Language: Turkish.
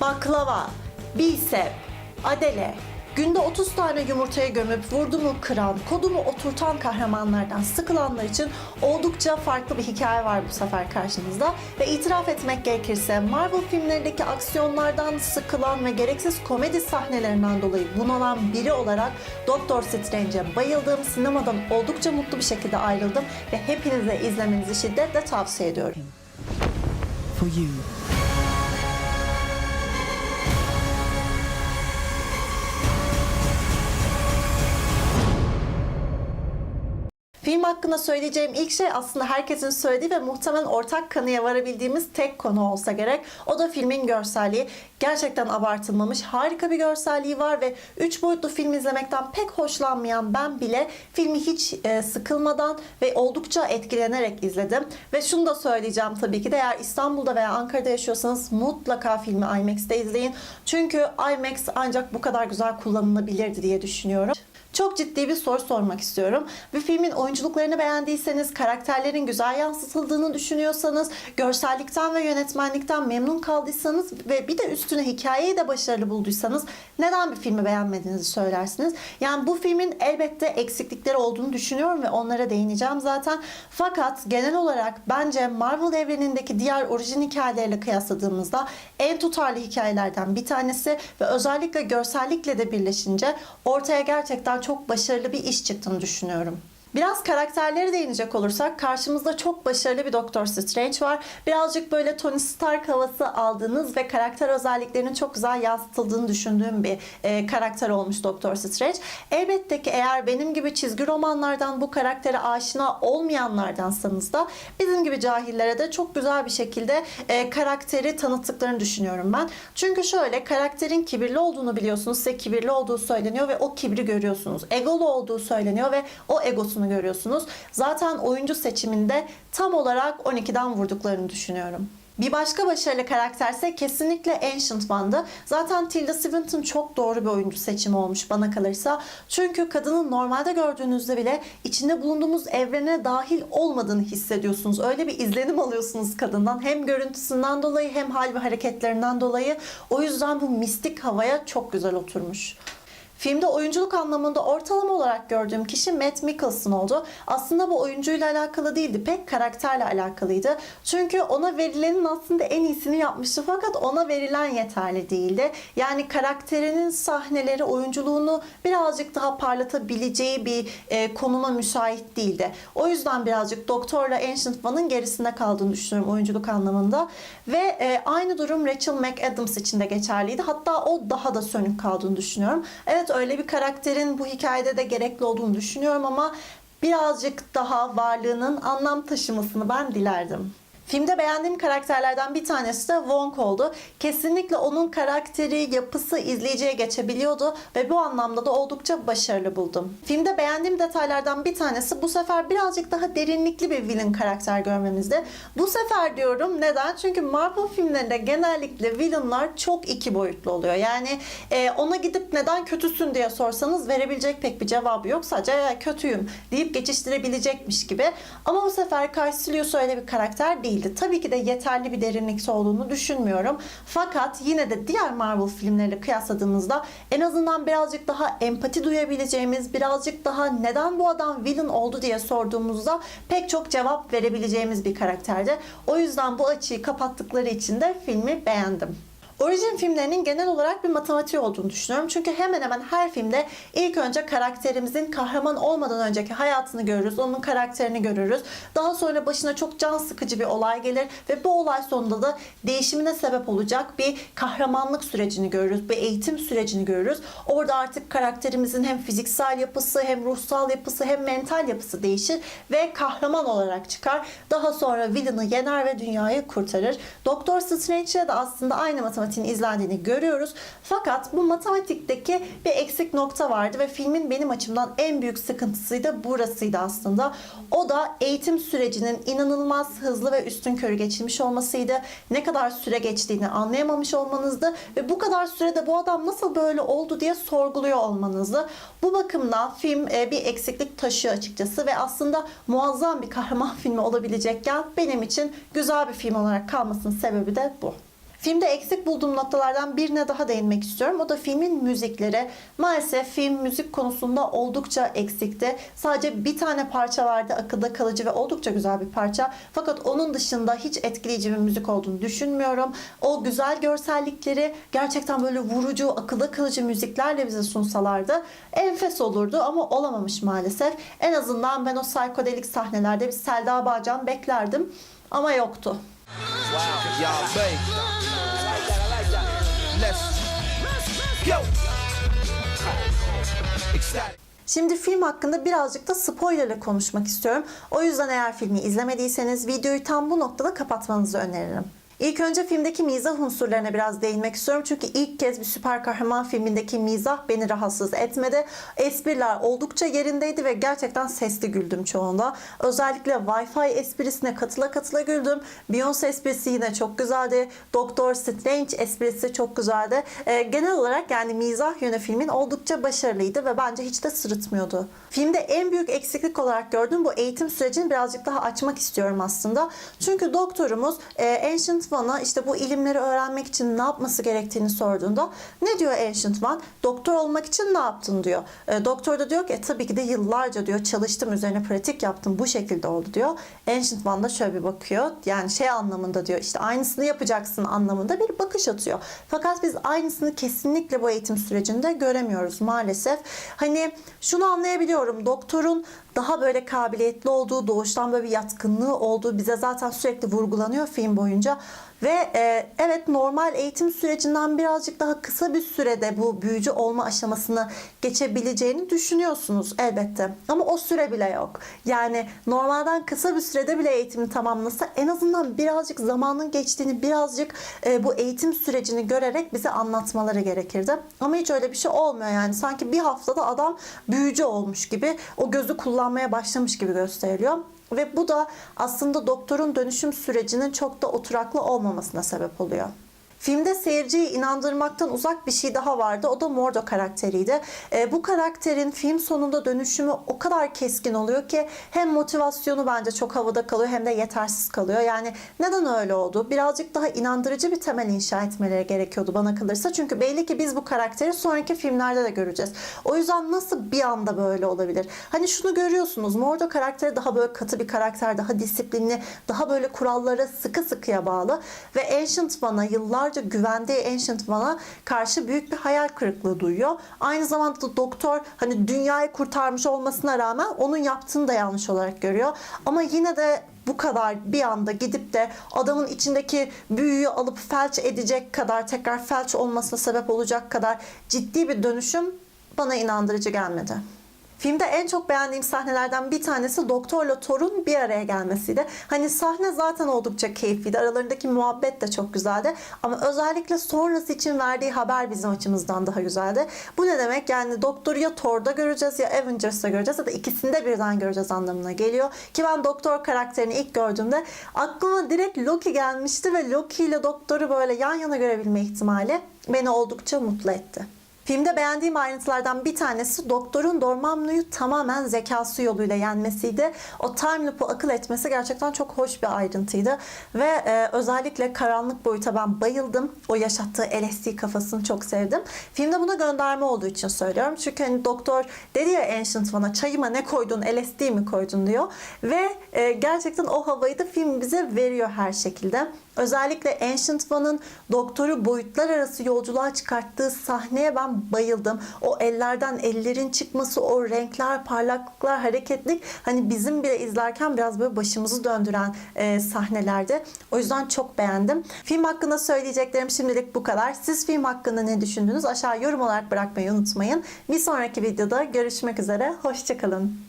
baklava, bicep, adele, günde 30 tane yumurtaya gömüp vurdumu kıran, kodumu oturtan kahramanlardan sıkılanlar için oldukça farklı bir hikaye var bu sefer karşınızda. Ve itiraf etmek gerekirse Marvel filmlerindeki aksiyonlardan sıkılan ve gereksiz komedi sahnelerinden dolayı bunalan biri olarak Doctor Strange'e bayıldım. Sinemadan oldukça mutlu bir şekilde ayrıldım ve hepinize izlemenizi şiddetle tavsiye ediyorum. for you. Film hakkında söyleyeceğim ilk şey aslında herkesin söylediği ve muhtemelen ortak kanıya varabildiğimiz tek konu olsa gerek. O da filmin görselliği. Gerçekten abartılmamış, harika bir görselliği var ve 3 boyutlu film izlemekten pek hoşlanmayan ben bile filmi hiç e, sıkılmadan ve oldukça etkilenerek izledim. Ve şunu da söyleyeceğim tabii ki de eğer İstanbul'da veya Ankara'da yaşıyorsanız mutlaka filmi IMAX'te izleyin. Çünkü IMAX ancak bu kadar güzel kullanılabilirdi diye düşünüyorum. Çok ciddi bir soru sormak istiyorum. Bir filmin oyunculuklarını beğendiyseniz, karakterlerin güzel yansıtıldığını düşünüyorsanız, görsellikten ve yönetmenlikten memnun kaldıysanız ve bir de üstüne hikayeyi de başarılı bulduysanız neden bir filmi beğenmediğinizi söylersiniz. Yani bu filmin elbette eksiklikleri olduğunu düşünüyorum ve onlara değineceğim zaten. Fakat genel olarak bence Marvel evrenindeki diğer orijin hikayelerle kıyasladığımızda en tutarlı hikayelerden bir tanesi ve özellikle görsellikle de birleşince ortaya gerçekten çok başarılı bir iş çıktığını düşünüyorum. Biraz karakterlere değinecek olursak karşımızda çok başarılı bir Doktor Strange var. Birazcık böyle Tony Stark havası aldığınız ve karakter özelliklerinin çok güzel yansıtıldığını düşündüğüm bir e, karakter olmuş Doktor Strange. Elbette ki eğer benim gibi çizgi romanlardan bu karaktere aşina olmayanlardansanız da bizim gibi cahillere de çok güzel bir şekilde e, karakteri tanıttıklarını düşünüyorum ben. Çünkü şöyle karakterin kibirli olduğunu biliyorsunuz. Size kibirli olduğu söyleniyor ve o kibri görüyorsunuz. Egolu olduğu söyleniyor ve o egosunu görüyorsunuz. Zaten oyuncu seçiminde tam olarak 12'den vurduklarını düşünüyorum. Bir başka başarılı karakterse kesinlikle Ancient One'dı. Zaten Tilda Swinton çok doğru bir oyuncu seçimi olmuş bana kalırsa. Çünkü kadının normalde gördüğünüzde bile içinde bulunduğumuz evrene dahil olmadığını hissediyorsunuz. Öyle bir izlenim alıyorsunuz kadından. Hem görüntüsünden dolayı hem hal ve hareketlerinden dolayı. O yüzden bu mistik havaya çok güzel oturmuş. Filmde oyunculuk anlamında ortalama olarak gördüğüm kişi Matt Mikkelsen oldu. Aslında bu oyuncuyla alakalı değildi, pek karakterle alakalıydı. Çünkü ona verilenin aslında en iyisini yapmıştı fakat ona verilen yeterli değildi. Yani karakterinin sahneleri, oyunculuğunu birazcık daha parlatabileceği bir e, konuma müsait değildi. O yüzden birazcık Doktor'la Ancient One'ın gerisinde kaldığını düşünüyorum oyunculuk anlamında. Ve e, aynı durum Rachel McAdams için de geçerliydi. Hatta o daha da sönük kaldığını düşünüyorum. Evet öyle bir karakterin bu hikayede de gerekli olduğunu düşünüyorum ama birazcık daha varlığının anlam taşımasını ben dilerdim. Filmde beğendiğim karakterlerden bir tanesi de Wong oldu. Kesinlikle onun karakteri, yapısı izleyiciye geçebiliyordu ve bu anlamda da oldukça başarılı buldum. Filmde beğendiğim detaylardan bir tanesi bu sefer birazcık daha derinlikli bir villain karakter görmemizde. Bu sefer diyorum neden? Çünkü Marvel filmlerinde genellikle villainlar çok iki boyutlu oluyor. Yani e, ona gidip neden kötüsün diye sorsanız verebilecek pek bir cevabı yok. Sadece "Ya, kötüyüm deyip geçiştirebilecekmiş gibi. Ama bu sefer Caecilius öyle bir karakter değildi. Tabii ki de yeterli bir derinlikte olduğunu düşünmüyorum. Fakat yine de diğer Marvel filmleriyle kıyasladığımızda en azından birazcık daha empati duyabileceğimiz, birazcık daha neden bu adam villain oldu diye sorduğumuzda pek çok cevap verebileceğimiz bir karakterdi. O yüzden bu açıyı kapattıkları için de filmi beğendim. Orijin filmlerinin genel olarak bir matematiği olduğunu düşünüyorum. Çünkü hemen hemen her filmde ilk önce karakterimizin kahraman olmadan önceki hayatını görürüz. Onun karakterini görürüz. Daha sonra başına çok can sıkıcı bir olay gelir ve bu olay sonunda da değişimine sebep olacak bir kahramanlık sürecini görürüz. Bir eğitim sürecini görürüz. Orada artık karakterimizin hem fiziksel yapısı hem ruhsal yapısı hem mental yapısı değişir ve kahraman olarak çıkar. Daha sonra villain'ı yener ve dünyayı kurtarır. Doktor Strange'de de aslında aynı matematiğin izlendiğini görüyoruz. Fakat bu matematikteki bir eksik nokta vardı ve filmin benim açımdan en büyük sıkıntısı da burasıydı aslında. O da eğitim sürecinin inanılmaz hızlı ve üstün körü geçilmiş olmasıydı. Ne kadar süre geçtiğini anlayamamış olmanızdı ve bu kadar sürede bu adam nasıl böyle oldu diye sorguluyor olmanızdı. Bu bakımdan film e, bir eksiklik taşıyor açıkçası ve aslında muazzam bir kahraman filmi olabilecekken benim için güzel bir film olarak kalmasının sebebi de bu. Filmde eksik bulduğum noktalardan birine daha değinmek istiyorum. O da filmin müzikleri. Maalesef film müzik konusunda oldukça eksikti. Sadece bir tane parça vardı akılda kalıcı ve oldukça güzel bir parça. Fakat onun dışında hiç etkileyici bir müzik olduğunu düşünmüyorum. O güzel görsellikleri gerçekten böyle vurucu, akılda kalıcı müziklerle bize sunsalardı enfes olurdu ama olamamış maalesef. En azından ben o psikodelik sahnelerde bir Selda Bağcan beklerdim ama yoktu. Wow, y'all babe. I like that, I like that. Let's go. Ecstatic. Şimdi film hakkında birazcık da spoilerle konuşmak istiyorum. O yüzden eğer filmi izlemediyseniz videoyu tam bu noktada kapatmanızı öneririm. İlk önce filmdeki mizah unsurlarına biraz değinmek istiyorum. Çünkü ilk kez bir süper kahraman filmindeki mizah beni rahatsız etmedi. Espriler oldukça yerindeydi ve gerçekten sesli güldüm çoğunda. Özellikle Wi-Fi esprisine katıla katıla güldüm. Beyoncé esprisi yine çok güzeldi. Doktor Strange esprisi çok güzeldi. Ee, genel olarak yani mizah yönü filmin oldukça başarılıydı ve bence hiç de sırıtmıyordu. Filmde en büyük eksiklik olarak gördüğüm bu eğitim sürecini birazcık daha açmak istiyorum aslında. Çünkü doktorumuz e, Ancient One'a işte bu ilimleri öğrenmek için ne yapması gerektiğini sorduğunda ne diyor Ancient One? Doktor olmak için ne yaptın diyor. E, doktor da diyor ki "E, tabii ki de yıllarca diyor çalıştım üzerine pratik yaptım bu şekilde oldu diyor. Ancient One da şöyle bir bakıyor yani şey anlamında diyor işte aynısını yapacaksın anlamında bir bakış atıyor. Fakat biz aynısını kesinlikle bu eğitim sürecinde göremiyoruz maalesef. Hani şunu anlayabiliyorum doktorun daha böyle kabiliyetli olduğu, doğuştan böyle bir yatkınlığı olduğu bize zaten sürekli vurgulanıyor film boyunca. Ve e, evet normal eğitim sürecinden birazcık daha kısa bir sürede bu büyücü olma aşamasını geçebileceğini düşünüyorsunuz elbette. Ama o süre bile yok. Yani normalden kısa bir sürede bile eğitimi tamamlasa en azından birazcık zamanın geçtiğini, birazcık e, bu eğitim sürecini görerek bize anlatmaları gerekirdi. Ama hiç öyle bir şey olmuyor yani. Sanki bir haftada adam büyücü olmuş gibi, o gözü kullanmaya başlamış gibi gösteriliyor. Ve bu da aslında doktorun dönüşüm sürecinin çok da oturaklı olmamasına sebep oluyor. Filmde seyirciyi inandırmaktan uzak bir şey daha vardı. O da Mordo karakteriydi. E, bu karakterin film sonunda dönüşümü o kadar keskin oluyor ki hem motivasyonu bence çok havada kalıyor hem de yetersiz kalıyor. Yani neden öyle oldu? Birazcık daha inandırıcı bir temel inşa etmeleri gerekiyordu bana kalırsa. Çünkü belli ki biz bu karakteri sonraki filmlerde de göreceğiz. O yüzden nasıl bir anda böyle olabilir? Hani şunu görüyorsunuz. Mordo karakteri daha böyle katı bir karakter, daha disiplinli, daha böyle kurallara sıkı sıkıya bağlı ve Ancient One'a yıllarca güvendiği Ancient One'a karşı büyük bir hayal kırıklığı duyuyor. Aynı zamanda da doktor hani dünyayı kurtarmış olmasına rağmen onun yaptığını da yanlış olarak görüyor. Ama yine de bu kadar bir anda gidip de adamın içindeki büyüyü alıp felç edecek kadar tekrar felç olmasına sebep olacak kadar ciddi bir dönüşüm bana inandırıcı gelmedi. Filmde en çok beğendiğim sahnelerden bir tanesi doktorla torun bir araya gelmesiydi. Hani sahne zaten oldukça keyifliydi. Aralarındaki muhabbet de çok güzeldi. Ama özellikle sonrası için verdiği haber bizim açımızdan daha güzeldi. Bu ne demek? Yani doktoru ya Thor'da göreceğiz ya Avengers'ta göreceğiz ya da ikisinde birden göreceğiz anlamına geliyor. Ki ben doktor karakterini ilk gördüğümde aklıma direkt Loki gelmişti ve Loki ile doktoru böyle yan yana görebilme ihtimali beni oldukça mutlu etti. Filmde beğendiğim ayrıntılardan bir tanesi doktorun Dormammu'yu tamamen zekası yoluyla yenmesiydi. O time loop'u akıl etmesi gerçekten çok hoş bir ayrıntıydı. Ve e, özellikle karanlık boyuta ben bayıldım. O yaşattığı LSD kafasını çok sevdim. Filmde buna gönderme olduğu için söylüyorum. Çünkü hani doktor dedi ya Ancient One'a çayıma ne koydun LSD mi koydun diyor. Ve e, gerçekten o havayı da film bize veriyor her şekilde. Özellikle Ancient One'ın doktoru boyutlar arası yolculuğa çıkarttığı sahneye ben bayıldım. O ellerden ellerin çıkması, o renkler, parlaklıklar, hareketlik hani bizim bile izlerken biraz böyle başımızı döndüren e, sahnelerde. O yüzden çok beğendim. Film hakkında söyleyeceklerim şimdilik bu kadar. Siz film hakkında ne düşündünüz? Aşağı yorum olarak bırakmayı unutmayın. Bir sonraki videoda görüşmek üzere. Hoşçakalın.